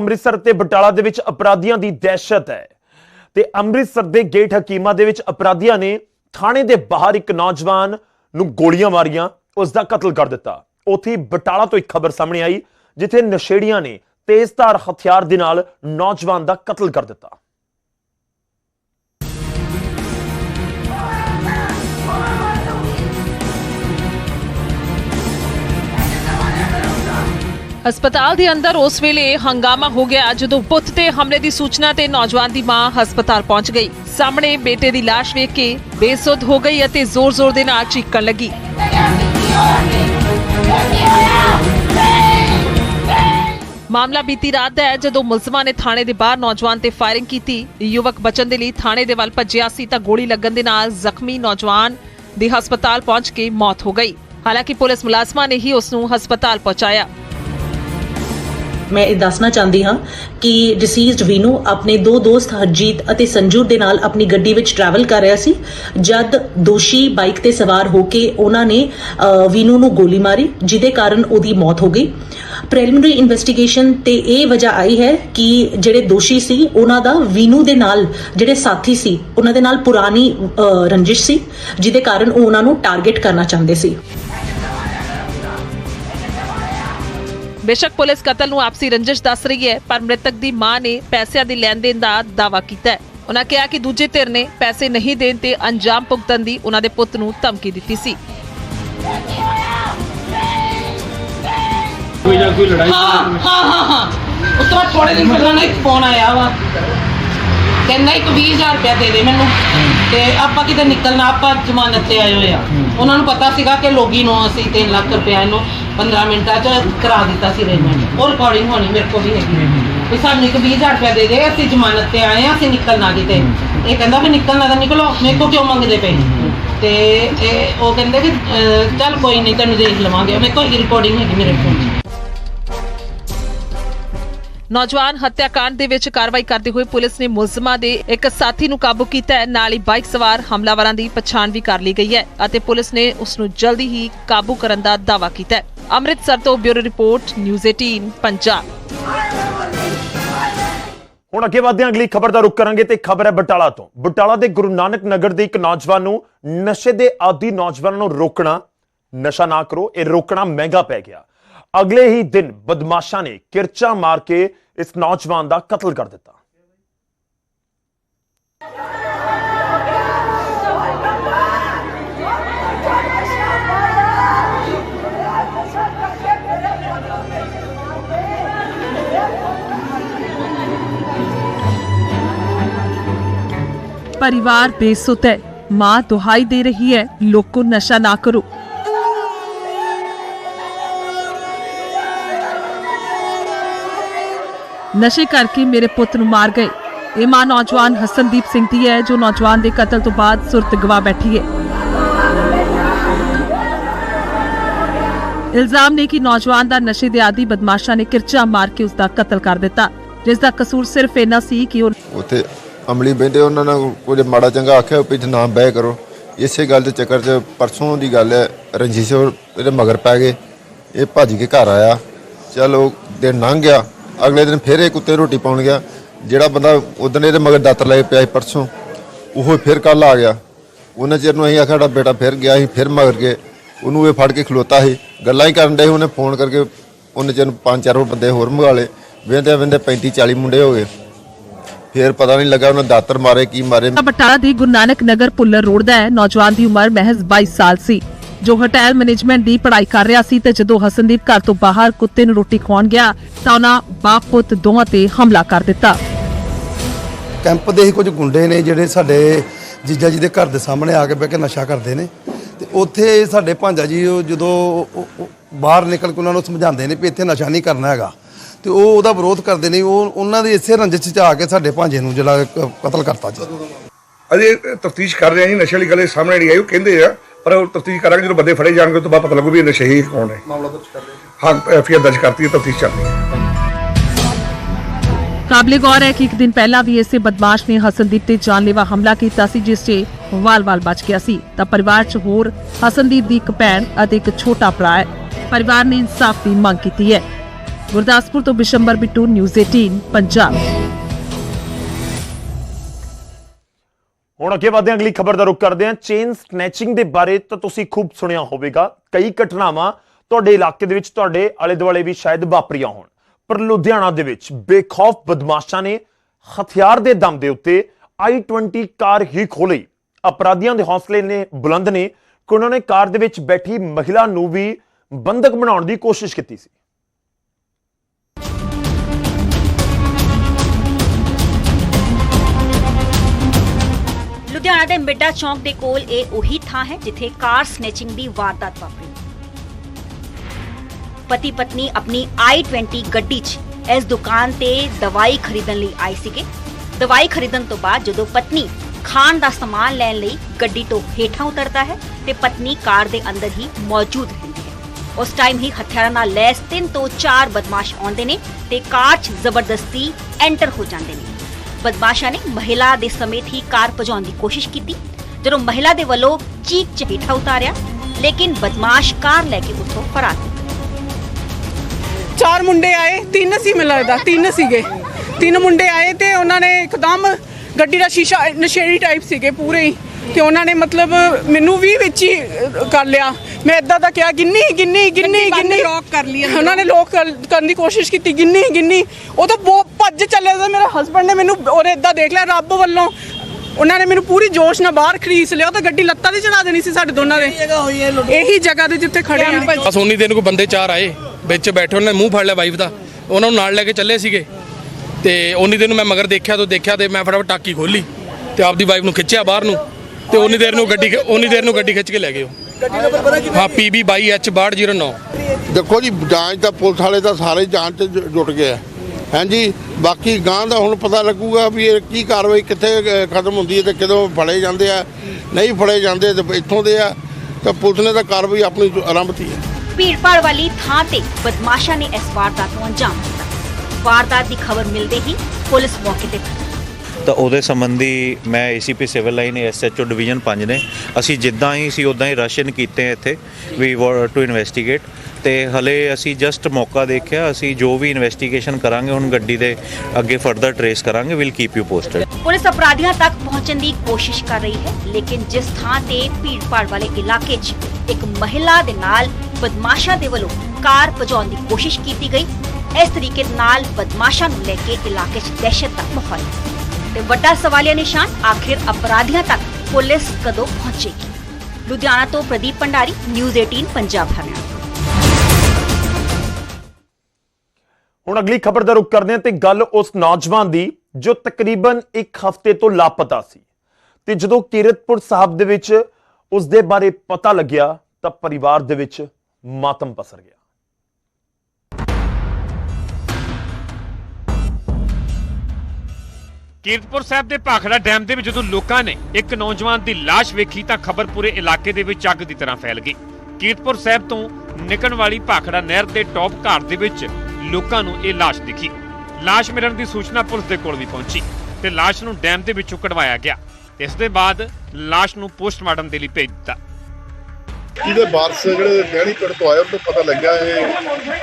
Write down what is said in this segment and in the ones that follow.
ਅੰਮ੍ਰਿਤਸਰ ਤੇ ਬਟਾਲਾ ਦੇ ਵਿੱਚ ਅਪਰਾਧੀਆਂ ਦੀ ਦਹਿਸ਼ਤ ਹੈ। ਤੇ ਅੰਮ੍ਰਿਤਸਰ ਦੇ ਗੇਟ ਹਕੀਮਾ ਦੇ ਵਿੱਚ ਅਪਰਾਧੀਆਂ ਨੇ ਥਾਣੇ ਦੇ ਬਾਹਰ ਇੱਕ ਨੌਜਵਾਨ ਨੂੰ ਗੋਲੀਆਂ ਮਾਰੀਆਂ, ਉਸ ਦਾ ਕਤਲ ਕਰ ਦਿੱਤਾ। ਉੱਥੇ ਬਟਾਲਾ ਤੋਂ ਇੱਕ ਖਬਰ ਸਾਹਮਣੇ ਆਈ, ਜਿੱਥੇ ਨਸ਼ੇੜੀਆਂ ਨੇ ਤੇਜ਼ਧਾਰ ਹਥਿਆਰ ਦੇ ਨਾਲ ਨੌਜਵਾਨ ਦਾ ਕਤਲ ਕਰ ਦਿੱਤਾ। ਹਸਪਤਾਲ ਦੇ ਅੰਦਰ ਉਸ ਵੇਲੇ ਹੰਗਾਮਾ ਹੋ ਗਿਆ ਜਦੋਂ ਪੁੱਤ ਤੇ ਹਮਲੇ ਦੀ ਸੂਚਨਾ ਤੇ ਨੌਜਵਾਨ ਦੀ ਮਾਂ ਹਸਪਤਾਲ ਪਹੁੰਚ ਗਈ। ਸਾਹਮਣੇ ਬੇਟੇ ਦੀ ਲਾਸ਼ ਵੇਖ ਕੇ ਬੇਸੁੱਧ ਹੋ ਗਈ ਅਤੇ ਜ਼ੋਰ-ਜ਼ੋਰ ਦੇ ਨਾਲ ਚੀਕਣ ਲੱਗੀ। ਮਾਮਲਾ ਬੀਤੀ ਰਾਤ ਦਾ ਹੈ ਜਦੋਂ ਮੁਲਜ਼ਮਾਂ ਨੇ ਥਾਣੇ ਦੇ ਬਾਹਰ ਨੌਜਵਾਨ ਤੇ ਫਾਇਰਿੰਗ ਕੀਤੀ। ਯੁਵਕ ਬਚਣ ਦੇ ਲਈ ਥਾਣੇ ਦੇ ਵੱਲ ਭੱਜਿਆ ਸੀ ਤਾਂ ਗੋਲੀ ਲੱਗਣ ਦੇ ਨਾਲ ਜ਼ਖਮੀ ਨੌਜਵਾਨ ਦੀ ਹਸਪਤਾਲ ਪਹੁੰਚ ਕੇ ਮੌਤ ਹੋ ਗਈ। ਹਾਲਾਂਕਿ ਪੁਲਿਸ ਮੁਲਾਜ਼ਮਾਂ ਨੇ ਹੀ ਉਸ ਨੂੰ ਹਸਪਤਾਲ ਪਹੁੰਚਾਇਆ। ਮੈਂ ਇਹ ਦੱਸਣਾ ਚਾਹੁੰਦੀ ਹਾਂ ਕਿ ਡਿਸੀਜ਼ਡ ਵੀਨੂ ਆਪਣੇ ਦੋ ਦੋਸਤ ਹਰਜੀਤ ਅਤੇ ਸੰਜੂ ਦੇ ਨਾਲ ਆਪਣੀ ਗੱਡੀ ਵਿੱਚ ਟਰੈਵਲ ਕਰ ਰਿਹਾ ਸੀ, ਜਦ ਦੋਸ਼ੀ ਬਾਈਕ ਤੇ ਸਵਾਰ ਹੋ ਕੇ ਉਹਨਾਂ ਨੇ ਵੀਨੂ ਨੂੰ ਗੋਲੀ ਮਾਰੀ, ਜਿਹਦੇ ਕਾਰਨ ਉਹਦੀ ਮੌਤ ਹੋ ਗਈ। ਪ੍ਰੀਲਿਮਿਨਰੀ ਇਨਵੈਸਟੀਗੇਸ਼ਨ ਤੇ ਇਹ ਵਜ੍ਹਾ ਆਈ ਹੈ ਕਿ ਜਿਹੜੇ ਦੋਸ਼ੀ ਸੀ, ਉਹਨਾਂ ਦਾ ਵੀਨੂ ਦੇ ਨਾਲ ਜਿਹੜੇ ਸਾਥੀ ਸੀ, ਉਹਨਾਂ ਦੇ ਨਾਲ ਪੁਰਾਣੀ ਰੰਜਿਸ਼ ਸੀ, ਜਿਹਦੇ ਕਾਰਨ ਉਹ ਉਹਨਾਂ ਨੂੰ ਟਾਰਗੇਟ ਕਰਨਾ ਚਾਹੁੰਦੇ ਸੀ। ਬੇਸ਼ੱਕ ਪੁਲਿਸ ਕਤਲ ਨੂੰ ਆਪਸੀ ਰੰਜਿਸ਼ ਦੱਸ ਰਹੀ ਹੈ ਪਰ ਮ੍ਰਿਤਕ ਦੀ ਮਾਂ ਨੇ ਪੈਸਿਆਂ ਦੇ ਲੈਣ ਦੇਣ ਦਾ ਦਾਅਵਾ ਕੀਤਾ ਹੈ। ਉਹਨਾਂ ਕਿਹਾ ਕਿ ਦੂਜੇ ਧਿਰ ਨੇ ਪੈਸੇ ਨਹੀਂ ਦੇਣ ਤੇ ਅੰਜਾਮ ਭੁਗਤਣ ਦੀ ਉਹਨਾਂ ਦੇ ਪੁੱਤ ਨੂੰ ਧਮਕੀ ਦਿੱਤੀ ਸੀ। ਕੋਈ ਨਾ ਕੋਈ ਲੜਾਈ ਹਾਂ ਹਾਂ ਹਾਂ ਹਾਂ। ਉਸ ਤੋਂ ਬਾਅਦ ਥੋੜੇ ਦਿਨ ਪਹਿਲਾਂ ਨਾ ਇੱਕ ਫੋਨ ਆਇਆ ਵਾ। ਕਹਿੰਦਾ ਇੱਕ 20000 ਰੁਪਇਆ ਦੇ ਦੇ ਮੈਨੂੰ। ਤੇ ਆਪਾਂ ਕਿਤੇ ਨਿਕਲਣਾ ਆਪਾਂ ਜ਼ਮਾਨਤ ਤੇ ਆਏ ਹੋਏ ਆ। ਉਹਨਾਂ ਨੂੰ ਪਤਾ ਸੀਗਾ ਕਿ ਲੋਗੀ ਨੂੰ ਅਸੀਂ 3 ਲੱਖ ਰੁਪਇਆ ਇਹਨੂੰ 15 ਮਿੰਟਾਂ 'ਚ ਕਰਾ ਦਿੱਤਾ ਸੀ ਰੇਮੈਂਟ ਉਹ ਰਿਕਾਰਡਿੰਗ ਹੋਣੀ ਮੇਰੇ ਕੋਲ ਵੀ ਹੈਗੀ। ਵੀ ਸਾਨੂੰ ਇੱਕ 20000 ਰੁਪਇਆ ਦੇ ਦੇ ਅਸੀਂ ਜ਼ਮਾਨਤ ਤੇ ਆਏ ਆ ਅਸੀਂ ਨਿਕਲਣਾ ਕਿਤੇ। ਇਹ ਕਹਿੰਦਾ ਵੀ ਨਿਕਲਣਾ ਤਾਂ ਨਿਕਲੋ ਮੇਰੇ ਕੋਲ ਕਿਉਂ ਮੰਗਦੇ ਪਏ ਤੇ ਇਹ ਉਹ ਕਹਿੰਦੇ ਕਿ ਅਹ, ਚੱਲ ਕੋਈ ਨਹੀਂ ਤੈਨੂੰ ਦੇਖ ਲਵਾਂਗੇ। ਮੇਰੇ ਕੋਲ ਰਿਕਾਰਡਿੰਗ ਹੈਗੀ ਮੇਰੇ ਫੋਨ 'ਚ ਨੌਜਵਾਨ ਹੱਤਿਆਕਾਂਡ ਦੇ ਵਿੱਚ ਕਾਰਵਾਈ ਕਰਦੇ ਹੋਏ ਪੁਲਿਸ ਨੇ ਮੁਲਜ਼ਮਾਂ ਦੇ ਇੱਕ ਸਾਥੀ ਨੂੰ ਕਾਬੂ ਕੀਤਾ ਹੈ। ਨਾਲ ਹੀ ਬਾਈਕ ਸਵਾਰ ਹਮਲਾਵਰਾਂ ਦੀ ਪਛਾਣ ਵੀ ਕਰ ਲਈ ਗਈ ਹੈ ਅਤੇ ਪੁਲਿਸ ਨੇ ਉਸ ਨੂੰ ਜਲਦੀ ਹੀ ਕਾਬੂ ਕਰਨ ਦਾ ਦਾਅਵਾ ਕੀਤਾ ਹੈ। ਅੰਮ੍ਰਿਤਸਰ ਤੋਂ ਬਿਊਰੋ ਰਿਪੋਰਟ, ਨਿਊਜ਼ 18 ਪੰਜਾਬ। ਹੁਣ ਅੱਗੇ ਵਧਦੇ ਹਾਂ, ਅਗਲੀ ਖਬਰ ਦਾ ਰੁਖ ਕਰਾਂਗੇ ਤੇ ਖਬਰ ਹੈ ਬਟਾਲਾ ਤੋਂ। ਬਟਾਲਾ ਦੇ ਗੁਰੂ ਨਾਨਕ ਨਗਰ ਦੇ ਇੱਕ ਨੌਜਵਾਨ ਨੂੰ ਨਸ਼ੇ ਦੇ ਆਦੀ ਨੌਜਵਾਨਾਂ ਨੂੰ ਰੋਕਣਾ, ਨਸ਼ਾ ਨਾ ਕਰੋ, ਇਹ ਰੋਕਣਾ ਮਹਿੰਗਾ ਪੈ ਗਿਆ। ਅਗਲੇ ਹੀ ਦਿਨ ਬਦਮਾਸ਼ਾਂ ਨੇ ਕਿਰਚਾ ਮਾਰ ਕੇ ਇਸ ਨੌਜਵਾਨ ਦਾ ਕਤਲ ਕਰ ਦਿੱਤਾ। परिवार बेसुध है माँ दुहाई दे रही है लोग को नशा ना करो ਨਸ਼ੇ ਕਰਕੇ ਮੇਰੇ ਪੁੱਤ ਨੂੰ ਮਾਰ ਗਏ ਇਹ ਮਾਂ ਨੌਜਵਾਨ ਹਸਨਦੀਪ ਸਿੰਘ ਦੀ ਹੈ ਜੋ ਨੌਜਵਾਨ ਦੇ ਕਤਲ ਤੋਂ ਬਾਅਦ ਸੁਰਤ ਗਵਾ ਬੈਠੀ ਹੈ ਇਲਜ਼ਾਮ ਨੇ ਕਿ ਨੌਜਵਾਨ ਦਾ ਨਸ਼ੇ ਦੇ ਆਦੀ ਬਦਮਾਸ਼ਾਂ ਨੇ ਕਿਰਚਾ ਮਾਰ ਕੇ ਉਸ ਦਾ ਕਤਲ ਕਰ ਦਿੱਤਾ ਜਿਸ ਦਾ ਕਸੂਰ ਸਿਰਫ ਇੰਨਾ ਸੀ ਕਿ ਉਹ ਉੱਥੇ ਅਮਲੀ ਬਹਿੰਦੇ ਉਹਨਾਂ ਨਾਲ ਕੁਝ ਮਾੜਾ ਚੰਗਾ ਆਖਿਆ, ਵੀ ਨਾ ਬਹਿ ਕਰੋ। ਇਸੇ ਗੱਲ ਦੇ ਚੱਕਰ 'ਚ ਪਰਸੋਂ ਦੀ ਗੱਲ ਹੈ, ਰਣਜੀਤ ਸਿੰਘ ਇਹਦੇ ਮਗਰ ਪੈ ਗਏ। ਇਹ ਭੱਜ ਕੇ ਘਰ ਆਇਆ। ਚਲ ਦਿਨ ਲੰਘ ਗਿਆ। ਅਗਲੇ ਦਿਨ ਫਿਰ ਇਹ ਕੁੱਤੇ ਰੋਟੀ ਪਾਉਣ ਗਿਆ। ਜਿਹੜਾ ਬੰਦਾ ਉਦੋਂ ਇਹਦੇ ਮਗਰ ਦਾਤਰ ਲੈ ਪਿਆ ਸੀ ਪਰਸੋਂ, ਉਹ ਫਿਰ ਕੱਲ ਆ ਗਿਆ। ਉਹਨਾਂ ਚਿਰ ਨੂੰ ਅਸੀਂ ਆਖਿਆ, ਸਾਡਾ ਬੇਟਾ ਫਿਰ ਗਿਆ ਸੀ, ਫਿਰ ਮਗਰ ਕੇ ਉਹਨੂੰ ਇਹ ਫੜ ਕੇ ਖਲੋਤਾ ਸੀ। ਗੱਲਾਂ ਹੀ ਕਰਨ ਦੇ ਉਹਨੇ ਫੋਨ ਕਰਕੇ ਉਹਨੇ ਚਿਰ ਨੂੰ ਪੰਜ ਚਾਰ ਹੋਰ ਬੰਦੇ ਹੋਰ ਮੰਗਾ ਲਏ। ਵੇਂਦੇ ਵੇਂਦੇ 35 40 ਮੁੰਡੇ ਹੋ ਗਏ। ਫਿਰ ਪਤਾ ਨਹੀਂ ਲੱਗਾ ਉਹਨੇ ਦਾਤਰ ਮਾਰੇ ਕੀ ਮਾਰੇ। ਬਟਾਲਾ ਦੀ ਗੁਰੂ ਨਾਨਕ ਨਗਰ ਪੁੱਲਰ ਰੋਡ ਦਾ ਹੈ। ਨੌਜਵਾਨ ਦੀ ਉਮਰ ਮਹਿਜ਼ 22 ਸਾਲ ਸੀ। ਜੋ ਹੋਟਲ ਮੈਨੇਜਮੈਂਟ ਦੀ ਪੜ੍ਹਾਈ ਕਰ ਰਿਹਾ ਸੀ ਤੇ ਜਦੋਂ ਹਸਨਦੀਪ ਘਰ ਤੋਂ ਬਾਹਰ ਕੁੱਤੇ ਨੂੰ ਰੋਟੀ ਖਵਾਉਣ ਗਿਆ ਤਾਂ ਉਹਨਾਂ ਬਾਪ ਪੁੱਤ ਦੋਵਾਂ ਤੇ ਹਮਲਾ ਕਰ ਦਿੱਤਾ। ਕੈਂਪ ਦੇ ਹੀ ਕੁਝ ਗੁੰਡੇ ਨੇ ਜਿਹੜੇ ਸਾਡੇ ਜੀਜਾ ਜੀ ਦੇ ਘਰ ਦੇ ਸਾਹਮਣੇ ਆ ਕੇ ਬਹਿ ਕੇ ਨਸ਼ਾ ਕਰਦੇ ਨੇ। ਤੇ ਉੱਥੇ ਸਾਡੇ ਭਾਂਜਾ ਜੀ ਉਹ ਜਦੋਂ ਉਹ- ਉਹ ਬਾਹਰ ਨਿਕਲ ਕੇ ਉਹਨਾਂ ਨੂੰ ਸਮਝਾਉਂਦੇ ਨੇ ਵੀ ਇੱਥੇ ਨਸ਼ਾ ਨਹੀਂ ਕਰਨਾ ਹੈਗਾ। ਤੇ ਉਹ ਉਹਦਾ ਵਿਰੋਧ ਕਰਦੇ ਨੇ ਉਹ ਉਹਨਾਂ ਦੇ ਇਸੇ ਰੰਜਿਸ਼ 'ਚ ਆ ਕੇ ਸਾਡੇ ਭਾਂਜੇ ਨੂੰ ਜਿਹੜਾ ਕ- ਕਤਲ ਕਰਤਾ ਜੀ। ਅਜੇ ਤਫਤੀਸ਼ ਕਰ ਰਹੇ ਹਾਂ ਜੀ ਨਸ਼ੇ ਵਾਲੀ ਗੱਲ ਇਹ ਸਾਹਮਣੇ ਨਹੀਂ ਆਈ ਉਹ ਕਹਿੰਦੇ ਆ ਪਰ ਉਹ ਤਫਤੀਸ਼ ਕਰਾਂਗੇ ਜਦੋਂ ਬੰਦੇ ਫੜੇ ਜਾਣਗੇ ਉਸ ਤੋਂ ਬਾਅਦ ਪਤਾ ਲੱਗੂ ਵੀ ਇਹ ਨਸ਼ੇ ਹੀ ਕੌਣ ਹੈ। ਮਾਮਲਾ ਦਰਜ ਕਰ ਰਹੇ ਹਾਂ। ਐਫਆਈਆਰ ਦਰਜ ਕਰਤੀ ਹੈ ਤਫਤੀਸ਼ ਚੱਲ ਰਹੀ ਹੈ। ਕਾਬਲੇ ਗੌਰ ਹੈ ਕਿ ਇੱਕ ਦਿਨ ਪਹਿਲਾਂ ਵੀ ਇਸੇ ਬਦਮਾਸ਼ ਨੇ ਹਸਨਦੀਪ ਤੇ ਜਾਨਲੇਵਾ ਹਮਲਾ ਕੀਤਾ ਸੀ ਜਿਸ 'ਚ ਵਾਲ-ਵਾਲ ਬਚ ਗਿਆ ਸੀ। ਤਾਂ ਪਰਿਵਾਰ 'ਚ ਹੋਰ ਹਸਨਦੀਪ ਦੀ ਇੱਕ ਭੈਣ ਅਤੇ ਇੱਕ ਛੋਟਾ ਭਰਾ ਹੈ। ਪਰਿਵਾਰ ਨੇ ਇਨਸਾਫ ਦੀ ਮੰਗ ਕੀਤੀ ਹੈ। ਗੁਰਦਾਸਪੁਰ ਤੋਂ ਬਿਸ਼ੰਬਰ ਬਿੱਟੂ ਨਿਊਜ਼ 18 ਪੰਜਾਬ। ਹੁਣ ਅੱਗੇ ਵਧਦੇ ਹਾਂ, ਅਗਲੀ ਖਬਰ ਦਾ ਰੁਖ ਕਰਦੇ ਹਾਂ। ਚੇਨ ਸਨੈਚਿੰਗ ਦੇ ਬਾਰੇ ਤਾਂ ਤੁਸੀਂ ਖੂਬ ਸੁਣਿਆ ਹੋਵੇਗਾ। ਕਈ ਘਟਨਾਵਾਂ ਤੁਹਾਡੇ ਇਲਾਕੇ ਦੇ ਵਿੱਚ ਤੁਹਾਡੇ ਆਲੇ ਦੁਆਲੇ ਵੀ ਸ਼ਾਇਦ ਵਾਪਰੀਆਂ ਹੋਣ। ਪਰ ਲੁਧਿਆਣਾ ਦੇ ਵਿੱਚ ਬੇਖੌਫ ਬਦਮਾਸ਼ਾਂ ਨੇ ਹਥਿਆਰ ਦੇ ਦਮ ਦੇ ਉੱਤੇ i20 ਕਾਰ ਹੀ ਖੋਲੀ ਅਪਰਾਧੀਆਂ ਦੇ ਹੌਸਲੇ ਨੇ ਬੁਲੰਦ ਨੇ ਕਿ ਉਹਨਾਂ ਨੇ ਕਾਰ ਦੇ ਵਿੱਚ ਬੈਠੀ ਮਹਿਲਾ ਨੂੰ ਵੀ ਬੰਦਕ ਬਣਾਉਣ ਦੀ ਕੋਸ਼ਿਸ਼ ਕੀਤੀ ਸੀ। ਲੁਧਿਆਣਾ ਦੇ ਮਿੱਡਾ ਚੌਂਕ ਦੇ ਕੋਲ ਇਹ ਉਹੀ ਥਾਂ ਹੈ ਜਿੱਥੇ ਕਾਰ ਸਨੈਚਿੰਗ ਦੀ ਵਾਰਦਾਤ ਵਾਪਰੀ। ਪਤੀ ਪਤਨੀ ਆਪਣੀ i20 ਗੱਡੀ 'ਚ ਇਸ ਦੁਕਾਨ ਤੇ ਦਵਾਈ ਖਰੀਦਣ ਲਈ ਆਏ ਸੀਗੇ। ਦਵਾਈ ਖਰੀਦਣ ਤੋਂ ਬਾਅਦ ਜਦੋਂ ਪਤਨੀ ਖਾਣ ਦਾ ਸਮਾਨ ਲੈਣ ਲਈ ਗੱਡੀ ਤੋਂ ਹੇਠਾਂ ਉਤਰਦਾ ਹੈ ਤੇ ਪਤਨੀ ਕਾਰ ਦੇ ਅੰਦਰ ਹੀ ਮੌਜੂਦ ਰਹਿੰਦੀ ਹੈ। ਉਸ ਟਾਈਮ ਹੀ ਹਥਿਆਰਾਂ ਨਾਲ ਲੈਸ ਤਿੰਨ ਤੋਂ ਚਾਰ ਬਦਮਾਸ਼ ਆਉਂਦੇ ਨੇ ਤੇ ਕਾਰ 'ਚ ਜ਼ਬਰਦਸਤੀ ਐਂਟਰ ਹੋ ਜਾਂਦੇ ਨੇ। ਬਦਮਾਸ਼ਾਂ ਨੇ ਮਹਿਲਾ ਦੇ ਸਮੇਤ ਹੀ ਕਾਰ ਭਜਾਉਣ ਦੀ ਕੋਸ਼ਿਸ਼ ਕੀਤੀ, ਜਦੋਂ ਮਹਿਲਾ ਦੇ ਵੱਲੋਂ ਚੀਕ ਚਹੀਠਾ ਉਤਾਰਿਆ, ਲੇਕਿਨ ਬਦਮਾਸ਼ ਕਾਰ ਲੈ ਕੇ ਉੱਥੋਂ ਫਰਾਰ ਹੋ ਚਾਰ ਮੁੰਡੇ ਆਏ, ਤਿੰਨ ਸੀ ਮੈਨੂੰ ਲੱਗਦਾ, ਤਿੰਨ ਸੀਗੇ। ਤਿੰਨ ਮੁੰਡੇ ਆਏ ਤੇ ਉਹਨਾਂ ਨੇ ਇੱਕਦਮ ਗੱਡੀ ਦਾ ਸ਼ੀਸ਼ਾ, ਨਸ਼ੇੜੀ ਟਾਈਪ ਸੀਗੇ ਪੂਰੇ ਹੀ। ਤੇ ਉਹਨਾਂ ਨੇ ਮਤਲਬ ਮੈਨੂੰ ਵੀ ਵਿੱਚ ਹੀ ਅਹ, ਕਰ ਲਿਆ। ਮੈਂ ਇਦਾਂ ਦਾ ਕਿਹਾ ਗਿੰਨੀ ਗਿੰਨੀ ਗਿੰਨੀ ਗਿੰਨੀ। ਲੋਕ ਕਰ ਲਈ ਉਹਨਾਂ ਨੇ ਲੋਕ ਕਰਨ ਦੀ ਕੋਸ਼ਿਸ਼ ਕੀਤੀ ਗਿੰਨੀ ਗਿੰਨੀ। ਉਹ ਤਾਂ ਬਹੁਤ ਭੱਜ ਚੱਲਿਆ ਸੀ ਮੇਰੇ ਹਸਬੰਡ ਨੇ ਮੈਨੂੰ ਉਹਨੇ ਇਦਾਂ ਦੇਖ ਲਿਆ ਰੱਬ ਵੱਲੋਂ। ਉਹਨਾਂ ਨੇ ਮੈਨੂੰ ਪੂਰੀ ਜੋਸ਼ ਨਾਲ ਬਾਹਰ ਖਰੀਸ ਲਿਆ। ਉਹ ਤਾਂ ਗੱਡੀ ਲੱਤਾਂ ਤੇ ਚੜਾ ਦੇਣੀ ਸੀ ਸਾਡੇ ਦੋਨਾਂ ਦੇ। ਇਹੀ ਜਗ੍ਹਾ ਤੇ ਜਿੱਥੇ ਖੜੇ ਆ। ਬਸ ਉਨੀ ਦਿਨ ਕੋ ਬੰਦੇ ਚਾਰ ਆਏ ਵਿੱਚ ਬੈਠੇ ਉਹਨਾਂ ਨੇ ਮੂੰਹ ਫੜ ਲਿਆ ਵਾਈਫ ਦਾ। ਉਹਨਾਂ ਨੂੰ ਨਾਲ ਲੈ ਕੇ ਚੱਲੇ ਸੀਗੇ। ਤੇ ਉਨੀ ਦਿਨ ਨੂੰ ਮੈਂ ਮਗਰ ਦੇਖਿਆ ਤੋਂ ਦੇਖਿਆ ਤੇ ਮੈਂ ਫਟਾਫਟ ਟਾਕੀ ਖੋਲੀ ਤੇ ਆਪਦੀ ਵਾਈਫ ਨੂੰ ਖਿੱਚਿਆ ਬਾਹਰ ਨੂੰ। ਤੇ ਉਨੀ ਦੇਰ ਨੂੰ ਗੱਡੀ ਉਨੀ ਦੇਰ ਨੂੰ ਗੱਡੀ ਖਿੱਚ ਕੇ ਲੈ ਗਏ ਉਹ। ਹਾਂ ਪੀਬੀ 22H 6209 ਦੇਖੋ ਜੀ ਜਾਂਚ ਤਾਂ ਪੁਲਿਸ ਵਾਲੇ ਤਾਂ ਸਾਰੇ ਜਾਂਚ 'ਚ ਜੁਟ ਗਏ ਆ। ਹਾਂਜੀ ਬਾਕੀ ਗਾਂ ਦਾ ਹੁਣ ਪਤਾ ਲੱਗੂਗਾ ਵੀ ਇਹ ਕੀ ਕਾਰਵਾਈ ਕਿੱਥੇ ਅ, ਖਤਮ ਹੁੰਦੀ ਹੈ ਤੇ ਕਦੋਂ ਫੜੇ ਜਾਂਦੇ ਆ। ਨਹੀਂ ਫੜੇ ਜਾਂਦੇ ਤੇ ਇੱਥੋਂ ਦੇ ਆ। ਤਾਂ ਪੁਲਿਸ ਨੇ ਤਾਂ ਕਾਰਵਾਈ ਆਪਣੀ ਆਰੰਭਤੀ ਹੈ। ਭੀੜਪਾੜ ਵਾਲੀ ਥਾਂ ਤੇ ਬਦਮਾਸ਼ਾਂ ਨੇ ਇਸ ਵਾਰਦਾਤ ਨੂੰ ਅੰਜਾਮ ਦਿੱਤਾ। ਵਾਰਦਾਤ ਦੀ ਖਬਰ ਮਿਲਦੇ ਹੀ ਪੁਲਿਸ ਮੌਕੇ ਤੇ ਪਹੁੰਚੀ। ਤਾਂ ਉਹਦੇ ਸੰਬੰਧੀ ਮੈਂ ACP civil line SHO division 5 ਨੇ। ਅਸੀਂ ਜਿੱਦਾਂ ਹੀ ਸੀ, ਉਦਾਂ ਹੀ ਰਸ਼ਨ ਕੀਤੇ ਇੱਥੇ। ਵੀ ਟੂ ਇਨਵੈਸਟੀਗੇਟ ਤੇ ਹਲੇ ਅਸੀਂ ਜਸਟ ਮੌਕਾ ਦੇਖਿਆ, ਅਸੀਂ ਜੋ ਵੀ ਇਨਵੈਸਟੀਗੇਸ਼ਨ ਕਰਾਂਗੇ, ਹੁਣ ਗੱਡੀ ਦੇ ਅੱਗੇ ਫਰਦਰ ਟਰੇਸ ਕਰਾਂਗੇ will keep you posted police ਅਪਰਾਧੀਆਂ ਤੱਕ ਪਹੁੰਚਣ ਦੀ ਕੋਸ਼ਿਸ਼ ਕਰ ਰਹੀ ਹੈ, ਲੇਕਿਨ ਜਿਸ ਥਾਂ ਤੇ ਭੀੜਪਾੜ ਵਾਲੇ ਇਲਾਕੇ 'ਚ ਇੱਕ ਮਹਿਲਾ ਦੇ ਨਾਲ ਬਦਮਾਸ਼ਾਂ ਦੇ ਵੱਲੋਂ ਕਾਰ ਭਜਾਉਣ ਦੀ ਕੋਸ਼ਿਸ਼ ਕੀਤੀ ਗਈ, ਇਸ ਤਰੀਕੇ ਨਾਲ ਬਦਮਾਸ਼ਾਂ ਨੂੰ ਲੈ ਕੇ ਇਲਾਕੇ 'ਚ ਦਹਿਸ਼ਤ ਦਾ ਮਾਹੌਲ ਤੇ ਵੱਡਾ ਸਵਾਲੀਆ ਨਿਸ਼ਾਨ, ਆਖਿਰ ਅਪਰਾਧੀਆਂ ਤੱਕ ਪੁਲਿਸ ਕਦੋਂ ਪਹੁੰਚੇਗੀ? ਲੁਧਿਆਣਾ ਤੋਂ ਪ੍ਰਦੀਪ ਭੰਡਾਰੀ ਨਿਊਜ਼ 18 ਪੰਜਾਬ ਹਰਿਆਣਾ। ਹੁਣ ਅਗਲੀ ਖਬਰ ਦਾ ਰੁਖ ਕਰਦੇ ਹਾਂ ਤੇ ਗੱਲ ਉਸ ਨੌਜਵਾਨ ਦੀ ਜੋ ਤਕਰੀਬਨ 1 ਹਫ਼ਤੇ ਤੋਂ ਲਾਪਤਾ ਸੀ। ਤੇ ਜਦੋਂ ਕੀਰਤਪੁਰ ਸਾਹਿਬ ਦੇ ਵਿੱਚ ਉਸ ਦੇ ਬਾਰੇ ਪਤਾ ਲੱਗਿਆ ਤਾਂ ਪਰਿਵਾਰ ਦੇ ਵਿੱਚ ਮਾਤਮ ਪਸਰ ਗਿਆ। ਕੀਰਤਪੁਰ ਸਾਹਿਬ ਦੇ ਭਾਖੜਾ ਡੈਮ ਦੇ ਵਿੱਚ ਜਦੋਂ ਲੋਕਾਂ ਨੇ ਇੱਕ ਨੌਜਵਾਨ ਦੀ ਲਾਸ਼ ਵੇਖੀ ਤਾਂ ਖਬਰ ਪੂਰੇ ਇਲਾਕੇ ਦੇ ਵਿੱਚ ਅੱਗ ਦੀ ਤਰ੍ਹਾਂ ਫੈਲ ਗਈ। ਕੀਰਤਪੁਰ ਸਾਹਿਬ ਤੋਂ ਨਿਕਲਣ ਵਾਲੀ ਭਾਖੜਾ ਨਹਿਰ ਦੇ ਟੌਪ ਘਾਟ ਦੇ ਵਿੱਚ ਲੋਕਾਂ ਨੂੰ ਇਹ ਲਾਸ਼ ਦਿਖੀ। ਲਾਸ਼ ਮਿਲਣ ਦੀ ਸੂਚਨਾ ਪੁਲਿਸ ਦੇ ਕੋਲ ਵੀ ਪਹੁੰਚੀ ਤੇ ਲਾਸ਼ ਨੂੰ ਡੈਮ ਦੇ ਵਿੱਚੋਂ ਕਢਵਾਇਆ ਗਿਆ। ਇਸ ਦੇ ਬਾਅਦ ਲਾਸ਼ ਨੂੰ ਪੋਸਟਮਾਰਟਮ ਦੇ ਲਈ ਭੇਜ ਦਿੱਤਾ। ਇਹਦੇ ਵਾਰਸ ਜਿਹੜੇ ਡੈਣੀ ਪਿੰਡ ਤੋਂ ਆਏ ਉਹਨੂੰ ਪਤਾ ਲੱਗਾ ਇਹ,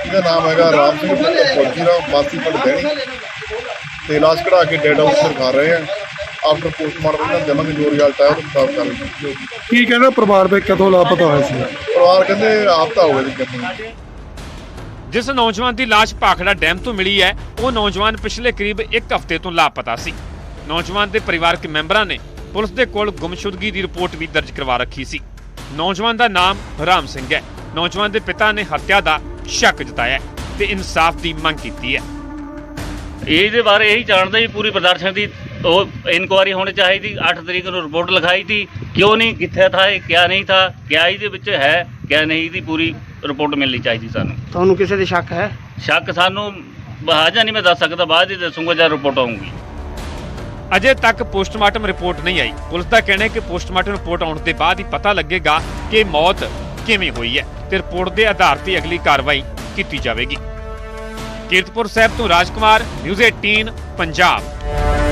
ਇਹਦਾ ਨਾਮ ਹੈਗਾ ਰਾਮ ਸਿੰਘ ਫੌਜੀ ਰਾਮ ਵਾਸੀ ਪਿੰਡ ਡੈਣੀ। ਤੇ ਲਾਸ਼ ਕਢਾ ਕੇ ਡੈਡ ਹਾਊਸ ਕਰ ਰਹੇ ਆ। ਆਫਟਰ ਪੋਸਟਮਾਰਟਮ ਦਾ ਜਮਨ ਜੋ ਰਿਜ਼ਲਟ ਆਇਆ ਉਹ ਮੁਤਾਬਕ ਕਰ ਕੀ ਕਹਿੰਦਾ ਪਰਿਵਾਰ ਦੇ ਕਦੋਂ ਲਾਪਤਾ ਹੋਇਆ ਸੀ? ਪਰਿਵਾਰ ਕਹਿੰਦੇ ਆਪ ਤਾਂ ਹੋਵੇ ਜੀ ਕਹਿੰਦੇ ਜਿਸ ਨੌਜਵਾਨ ਦੀ ਲਾਸ਼ ਭਾਖੜਾ ਡੈਮ ਤੋਂ ਮਿਲੀ ਹੈ ਉਹ ਨੌਜਵਾਨ ਪਿਛਲੇ ਕਰੀਬ 1 ਹਫ਼ਤੇ ਤੋਂ ਲਾਪਤਾ ਸੀ। ਨੌਜਵਾਨ ਦੇ ਪਰਿਵਾਰਕ ਮੈਂਬਰਾਂ ਨੇ ਪੁਲਿਸ ਦੇ ਕੋਲ ਗੁੰਮਸ਼ੁਦਗੀ ਦੀ ਰਿਪੋਰਟ ਵੀ ਦਰਜ ਕਰਵਾ ਰੱਖੀ ਸੀ। ਨੌਜਵਾਨ ਦਾ ਨਾਮ ਰਾਮ ਸਿੰਘ ਹੈ। ਨੌਜਵਾਨ ਦੇ ਪਿਤਾ ਨੇ ਹੱਤਿਆ ਦਾ ਸ਼ੱਕ ਜਤਾਇਆ ਹੈ ਤੇ ਇਨਸਾਫ ਦੀ ਮੰਗ ਕੀਤੀ ਹੈ। ਇਹਦੇ ਬਾਰੇ ਇਹੀ ਜਾਣਦੇ ਵੀ ਪੂਰੀ ਪ੍ਰਦਰਸ਼ਨ ਦੀ ਉਹ ਇਨਕੁਆਰੀ ਹੋਣੀ ਚਾਹੀਦੀ 8 ਤਰੀਕ ਨੂੰ ਰਿਪੋਰਟ ਲਿਖਾਈ ਥੀ ਕਿਉਂ ਨਹੀਂ ਕਿੱਥੇ ਥਾ ਇਹ ਕਿਆ ਨਹੀਂ ਥਾ ਕਿਆ ਇਹਦੇ ਵਿੱਚ ਹੈ ਕਿਆ ਨਹੀਂ ਦੀ ਪੂਰੀ ਰਿਪੋਰਟ ਮਿਲਣੀ ਚਾਹੀਦੀ ਸਾਨੂੰ। ਤੁਹਾਨੂੰ ਕਿਸੇ ਦੇ ਸ਼ੱਕ ਹੈ? ਸ਼ੱਕ ਸਾਨੂੰ ਬਹਾਜਾ ਨਹੀਂ ਮੈਂ ਦੱਸ ਸਕਦਾ ਬਾਅਦ ਹੀ ਦੱਸੂਗਾ ਜਦ ਰਿਪੋਰਟ ਆਊਗੀ। ਅਜੇ ਤੱਕ ਪੋਸਟਮਾਰਟਮ ਰਿਪੋਰਟ ਨਹੀਂ ਆਈ। ਪੁਲਿਸ ਦਾ ਕਹਿਣਾ ਹੈ ਕਿ ਪੋਸਟਮਾਰਟਮ ਰਿਪੋਰਟ ਆਉਣ ਦੇ ਬਾਅਦ ਹੀ ਪਤਾ ਲੱਗੇਗਾ ਕਿ ਮੌਤ ਕਿਵੇਂ ਹੋਈ ਹੈ ਤੇ ਰਿਪੋਰਟ ਦੇ ਆਧਾਰ ਤੇ ਅਗਲੀ ਕਾਰਵਾਈ ਕੀਤੀ ਜਾਵੇਗੀ। ਕੀਰਤਪੁਰ ਸਾਹਿਬ ਤੋਂ ਰਾਜਕੁਮਾਰ ਨਿਊਜ਼ 18 ਪੰਜਾਬ।